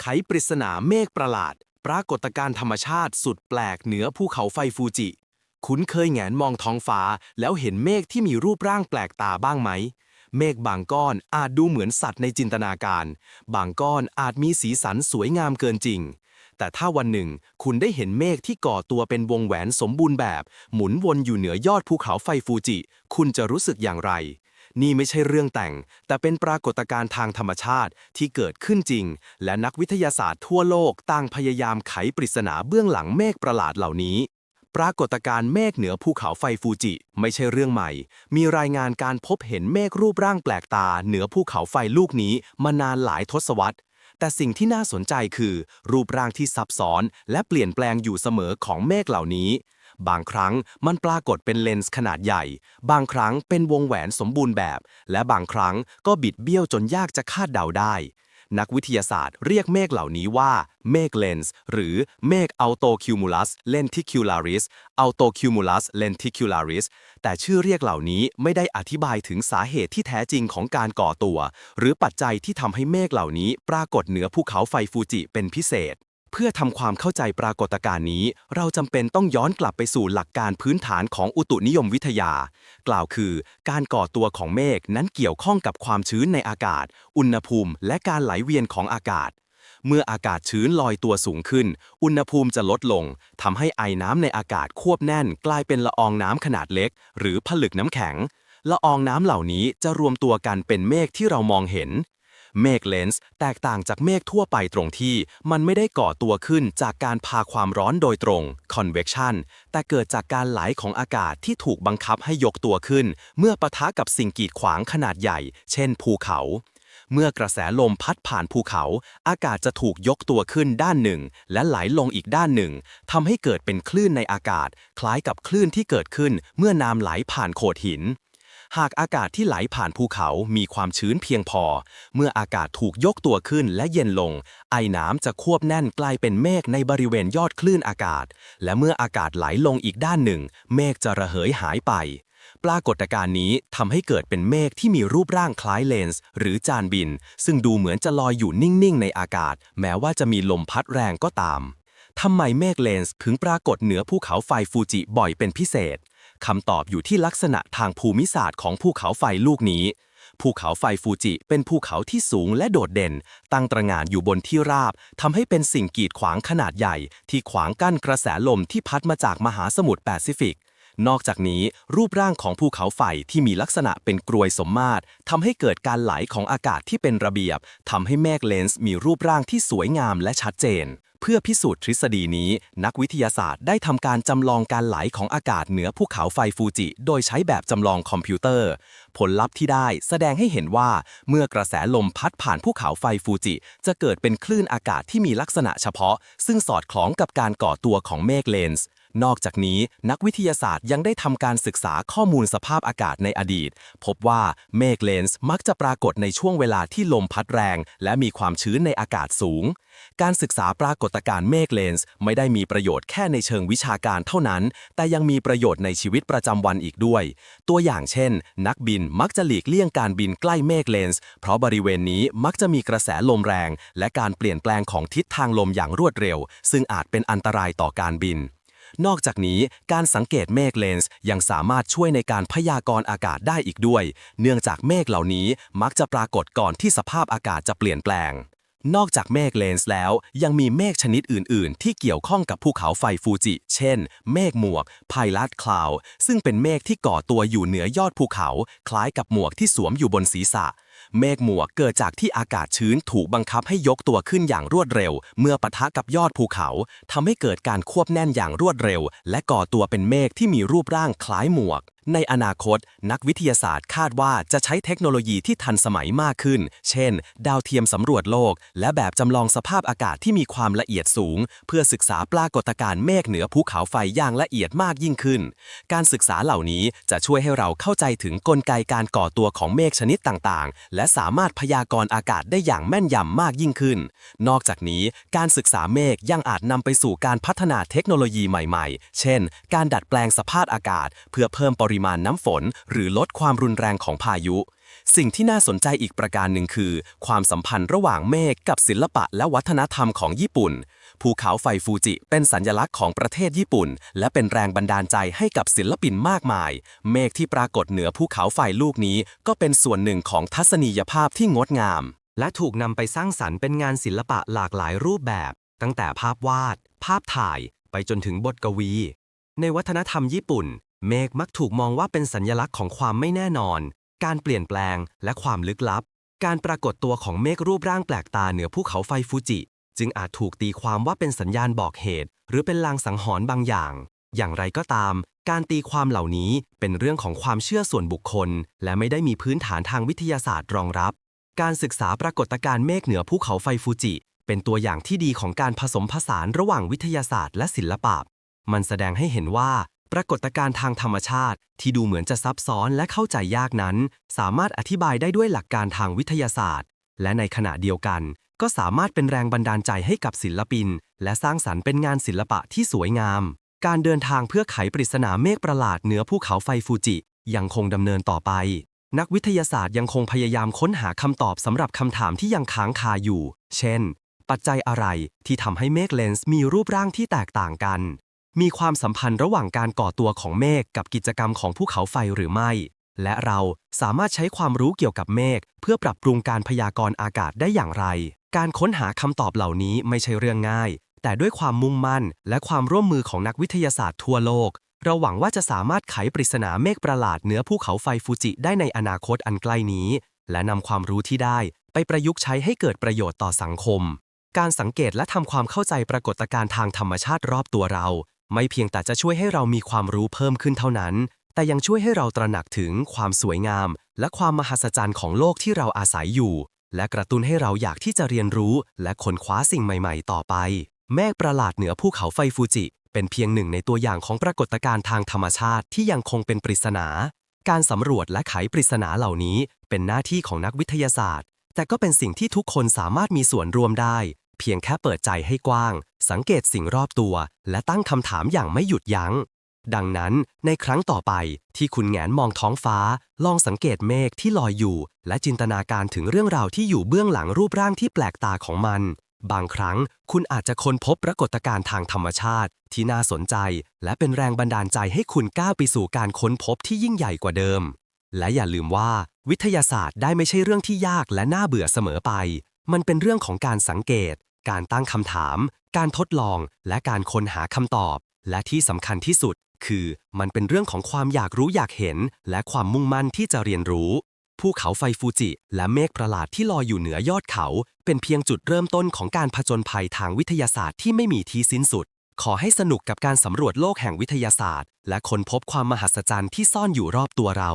ไขปริศนาเมฆประหลาด ปรากฏการณ์ธรรมชาติสุดแปลกเหนือภูเขาไฟฟูจิ คุ้นเคยแงนมองท้องฟ้า แล้วเห็นเมฆที่มีรูปร่างแปลกตาบ้างไหม เมฆบางก้อนอาจดูเหมือนสัตว์ในจินตนาการ บางก้อนอาจมีสีสันสวยงามเกินจริง แต่ถ้าวันหนึ่งคุณได้เห็นเมฆที่ก่อตัวเป็นวงแหวนสมบูรณ์แบบ หมุนวนอยู่เหนือยอดภูเขาไฟฟูจิ คุณจะรู้สึกอย่างไร นี่ไม่ใช่เรื่องแต่ง แต่เป็นปรากฏการณ์ทางธรรมชาติที่เกิดขึ้นจริง และนักวิทยาศาสตร์ทั่วโลกต่างพยายามไขปริศนาเบื้องหลังเมฆประหลาดเหล่านี้ปรากฏการณ์เมฆเหนือภูเขาไฟฟูจิ ไม่ใช่เรื่องใหม่ มีรายงานการพบเห็นเมฆรูปร่างแปลกตา เหนือภูเขาไฟลูกนี้มานานหลายทศวรรษ แต่สิ่งที่น่าสนใจคือ รูปร่างที่ซับซ้อน และเปลี่ยนแปลงอยู่เสมอของเมฆเหล่านี้ บางครั้งมันปรากฏเป็นเลนส์ขนาดใหญ่ บางครั้งเป็นวงแหวนสมบูรณ์แบบ และบางครั้งก็บิดเบี้ยวจนยากจะคาดเดาได้ นักวิทยาศาสตร์เรียกเมฆเหล่านี้ว่า เมฆเลนส์หรือเมฆอัลโตคิวมูลัสเลนทิคิวลาริสอัลโตคิวมูลัสเลนทิคิวลาริสแต่ชื่อเรียกเหล่านี้ไม่ได้อธิบายถึงสาเหตุที่แท้จริงของการก่อตัว หรือปัจจัยที่ทำให้เมฆเหล่านี้ปรากฏเหนือภูเขาไฟฟูจิเป็นพิเศษ เพื่อทำความเข้าใจปรากฏการณ์นี้ เราจำเป็นต้องย้อนกลับไปสู่หลักการพื้นฐานของอุตุนิยมวิทยา กล่าวคือ การก่อตัวของเมฆนั้นเกี่ยวข้องกับความชื้นในอากาศ อุณหภูมิ และการไหลเวียนของอากาศ เมื่ออากาศชื้นลอยตัวสูงขึ้น อุณหภูมิจะลดลงทำให้ไอน้ำในอากาศควบแน่น กลายเป็นละอองน้ำขนาดเล็ก หรือผลึกน้ำแข็งละอองน้ำเหล่านี้จะรวมตัวกันเป็นเมฆที่เรามองเห็น เมฆเลนส์แตกต่างจากเมฆทั่วไปตรงที่มันไม่ได้ก่อตัวขึ้นจากการพาความร้อนโดยตรง convection แต่เกิดจากการไหลของอากาศที่ถูกบังคับให้ยกตัวขึ้น เมื่อปะทะกับสิ่งกีดขวางขนาดใหญ่ เช่น ภูเขา เมื่อกระแสลมพัดผ่านภูเขา อากาศจะถูกยกตัวขึ้นด้านหนึ่ง และไหลลงอีกด้านหนึ่งทำให้เกิดเป็นคลื่นในอากาศ คล้ายกับคลื่นที่เกิดขึ้นเมื่อน้ำไหลผ่านโขดหิน หากอากาศที่ไหลผ่านภูเขามีความชื้นเพียงพอ เมื่ออากาศถูกยกตัวขึ้นและเย็นลง ไอน้ำจะควบแน่นกลายเป็นเมฆในบริเวณยอดคลื่นอากาศ และเมื่ออากาศไหลลงอีกด้านหนึ่ง เมฆจะระเหยหายไป ปรากฏการณ์นี้ทำให้เกิดเป็นเมฆที่มีรูปร่างคล้ายเลนส์หรือจานบิน ซึ่งดูเหมือนจะลอยอยู่นิ่งๆในอากาศ แม้ว่าจะมีลมพัดแรงก็ตามทำไมเมฆเลนส์ถึงปรากฏเหนือภูเขาไฟฟูจิบ่อยเป็นพิเศษ คำตอบอยู่ที่ลักษณะทางภูมิศาสตร์ของภูเขาไฟลูกนี้ ภูเขาไฟฟูจิเป็นภูเขาที่สูงและโดดเด่น ตั้งตระหง่านอยู่บนที่ราบทำให้เป็นสิ่งกีดขวางขนาดใหญ่ ที่ขวางกั้นกระแสลมที่พัดมาจากมหาสมุทรแปซิฟิก นอกจากนี้รูปร่างของภูเขาไฟที่มีลักษณะเป็นกรวยสมมาตรทำให้เกิดการไหลของอากาศที่เป็นระเบียบทำให้เมฆเลนส์มีรูปร่างที่สวยงามและชัดเจน เพื่อพิสูจน์ทฤษฎีนี้ นักวิทยาศาสตร์ได้ทำการจำลองการไหลของอากาศเหนือภูเขาไฟฟูจิ โดยใช้แบบจำลองคอมพิวเตอร์ ผลลัพธ์ที่ได้แสดงให้เห็นว่า เมื่อกระแสลมพัดผ่านภูเขาไฟฟูจิ จะเกิดเป็นคลื่นอากาศที่มีลักษณะเฉพาะ ซึ่งสอดคล้องกับการก่อตัวของเมฆเลนส์ นอกจากนี้นักวิทยาศาสตร์ยังได้ทำการศึกษาข้อมูลสภาพอากาศในอดีต พบว่าเมฆเลนส์มักจะปรากฏในช่วงเวลาที่ลมพัดแรง และมีความชื้นในอากาศสูง การศึกษาปรากฏการณ์เมฆเลนส์ไม่ได้มีประโยชน์แค่ในเชิงวิชาการเท่านั้น แต่ยังมีประโยชน์ในชีวิตประจำวันอีกด้วย ตัวอย่างเช่น นักบินมักจะหลีกเลี่ยงการบินใกล้เมฆเลนส์เพราะบริเวณนี้มักจะมีกระแสลมแรง และการเปลี่ยนแปลงของทิศทางลมอย่างรวดเร็ว ซึ่งอาจเป็นอันตรายต่อการบิน นอกจากนี้การสังเกตเมฆเลนส์ยังสามารถช่วยในการพยากรณ์อากาศได้อีกด้วย เนื่องจากเมฆเหล่านี้มักจะปรากฏก่อนที่สภาพอากาศจะเปลี่ยนแปลง นอกจากเมฆเลนส์แล้ว ยังมีเมฆชนิดอื่น ๆ ที่เกี่ยวข้องกับภูเขาไฟฟูจิ เช่น เมฆหมวกไพลัสคลาวซึ่งเป็นเมฆที่ก่อตัวอยู่เหนือยอดภูเขา คล้ายกับหมวกที่สวมอยู่บนศีรษะ เมฆหมวกเกิดจากที่อากาศชื้นถูกบังคับให้ยกตัวขึ้นอย่างรวดเร็ว เมื่อปะทะกับยอดภูเขาทำให้เกิดการควบแน่นอย่างรวดเร็ว และก่อตัวเป็นเมฆที่มีรูปร่างคล้ายหมวก ในอนาคต นักวิทยาศาสตร์คาดว่าจะใช้เทคโนโลยีที่ทันสมัยมากขึ้น เช่น ดาวเทียมสำรวจโลก และแบบจำลองสภาพอากาศที่มีความละเอียดสูง เพื่อศึกษาปรากฏการณ์เมฆเหนือภูเขาไฟอย่างละเอียดมากยิ่งขึ้น การศึกษาเหล่านี้จะช่วยให้เราเข้าใจถึงกลไกการก่อตัวของเมฆชนิดต่างๆ และสามารถพยากรณ์อากาศได้อย่างแม่นยำมากยิ่งขึ้น นอกจากนี้การศึกษาเมฆยังอาจนำไปสู่การพัฒนาเทคโนโลยีใหม่ ๆ เช่น การดัดแปลงสภาพอากาศ เพื่อเพิ่มปริริมาณน้ำฝน หรือลดความรุนแรงของพายุ สิ่งที่น่าสนใจอีกประการหนึ่งคือ ความสัมพันธ์ระหว่างเมฆกับศิลปะและวัฒนธรรมของญี่ปุ่น ภูเขาไฟฟูจิเป็นสัญลักษณ์ของประเทศญี่ปุ่น และเป็นแรงบันดาลใจให้กับศิลปินมากมาย เมฆที่ปรากฏเหนือภูเขาไฟลูกนี้ ก็เป็นส่วนหนึ่งของทัศนียภาพที่งดงาม และถูกนำไปสร้างสรรค์เป็นงานศิลปะหลากหลายรูปแบบ ตั้งแต่ภาพวาด ภาพถ่าย ไปจนถึงบทกวีในวัฒนธรรมญี่ปุ่น เมฆมักถูกมองว่าเป็นสัญลักษณ์ของความไม่แน่นอน การเปลี่ยนแปลง และความลึกลับ การปรากฏตัวของเมฆรูปร่างแปลกตาเหนือภูเขาไฟฟูจิ จึงอาจถูกตีความว่าเป็นสัญญาณบอกเหตุ หรือเป็นลางสังหรณ์บางอย่าง อย่างไรก็ตาม การตีความเหล่านี้เป็นเรื่องของความเชื่อส่วนบุคคล และไม่ได้มีพื้นฐานทางวิทยาศาสตร์รองรับ การศึกษาปรากฏการณ์เมฆเหนือภูเขาไฟฟูจิ เป็นตัวอย่างที่ดีของการผสมผสานระหว่างวิทยาศาสตร์และศิลปะมันแสดงให้เห็นว่า ปรากฏการณ์ทางธรรมชาติ ที่ดูเหมือนจะซับซ้อนและเข้าใจยากนั้น สามารถอธิบายได้ด้วยหลักการทางวิทยาศาสตร์ และในขณะเดียวกัน ก็สามารถเป็นแรงบันดาลใจให้กับศิลปิน และสร้างสรรค์เป็นงานศิลปะที่สวยงาม การเดินทางเพื่อไขปริศนาเมฆประหลาดเหนือภูเขาไฟฟูจิ ยังคงดำเนินต่อไป นักวิทยาศาสตร์ยังคงพยายามค้นหาคำตอบสำหรับคำถามที่ยังค้างคาอยู่ เช่น ปัจจัยอะไรที่ทำให้เมฆเลนส์มีรูปร่างที่แตกต่างกัน มีความสัมพันธ์ระหว่างการก่อตัวของเมฆกับกิจกรรมของภูเขาไฟหรือไม่ และเราสามารถใช้ความรู้เกี่ยวกับเมฆเพื่อปรับปรุงการพยากรณ์อากาศได้อย่างไร การค้นหาคำตอบเหล่านี้ไม่ใช่เรื่องง่าย แต่ด้วยความมุ่งมั่น และความร่วมมือของนักวิทยาศาสตร์ทั่วโลก เราหวังว่าจะสามารถไขปริศนาเมฆประหลาดเหนือภูเขาไฟฟูจิได้ในอนาคตอันใกล้นี้ และนำความรู้ที่ได้ ไปประยุกต์ใช้ให้เกิดประโยชน์ต่อสังคม การสังเกตและทำความเข้าใจปรากฏการณ์ทางธรรมชาติรอบตัวเรา ไม่เพียงแต่จะช่วยให้เรามีความรู้เพิ่มขึ้นเท่านั้น แต่ยังช่วยให้เราตระหนักถึงความสวยงาม และความมหัศจรรย์ของโลกที่เราอาศัยอยู่ และกระตุ้นให้เราอยากที่จะเรียนรู้ และค้นคว้าสิ่งใหม่ ๆ ต่อไป เมฆประหลาดเหนือภูเขาไฟฟูจิ เป็นเพียงหนึ่งในตัวอย่างของปรากฏการณ์ทางธรรมชาติที่ยังคงเป็นปริศนา การสำรวจและไขปริศนาเหล่านี้ เป็นหน้าที่ของนักวิทยาศาสตร์ แต่ก็เป็นสิ่งที่ทุกคนสามารถมีส่วนร่วมได้ เพียงแค่เปิดใจให้กว้าง สังเกตสิ่งรอบตัว และตั้งคำถามอย่างไม่หยุดยัง้ง ดังนั้นในครั้งต่อไปที่คุณแงนมองท้องฟ้า ลองสังเกตเมฆที่ลอยอยู่ และจินตนาการถึงเรื่องราวที่อยู่เบื้องหลังรูปร่างที่แปลกตาของมัน บางครั้งคุณอาจจะค้นพบปรากฏการณ์ทางธรรมชาติ ที่น่าสนใจ และเป็นแรงบันดาลใจให้คุณก้าวไปสู่การค้นพบที่ยิ่งใหญ่กว่าเดิมและอย่าลืมว่า วิทยาศาสตร์ได้ไม่ใช่เรื่องที่ยากและน่าเบื่อเสมอไป มันเป็นเรื่องของการสังเกต การตั้งคำถาม การทดลอง และการค้นหาคำตอบ และที่สำคัญที่สุด คือมันเป็นเรื่องของความอยากรู้อยากเห็น และความมุ่งมั่นที่จะเรียนรู้ ภูเขาไฟฟูจิ และเมฆประหลาดที่ลอยอยู่เหนือยอดเขา เป็นเพียงจุดเริ่มต้นของการผจญภัยทางวิทยาศาสตร์ที่ไม่มีที่สิ้นสุด ขอให้สนุกกับการสำรวจโลกแห่งวิทยาศาสตร์ และค้นพบความมหัศจรรย์ที่ซ่อนอยู่รอบตัวเรา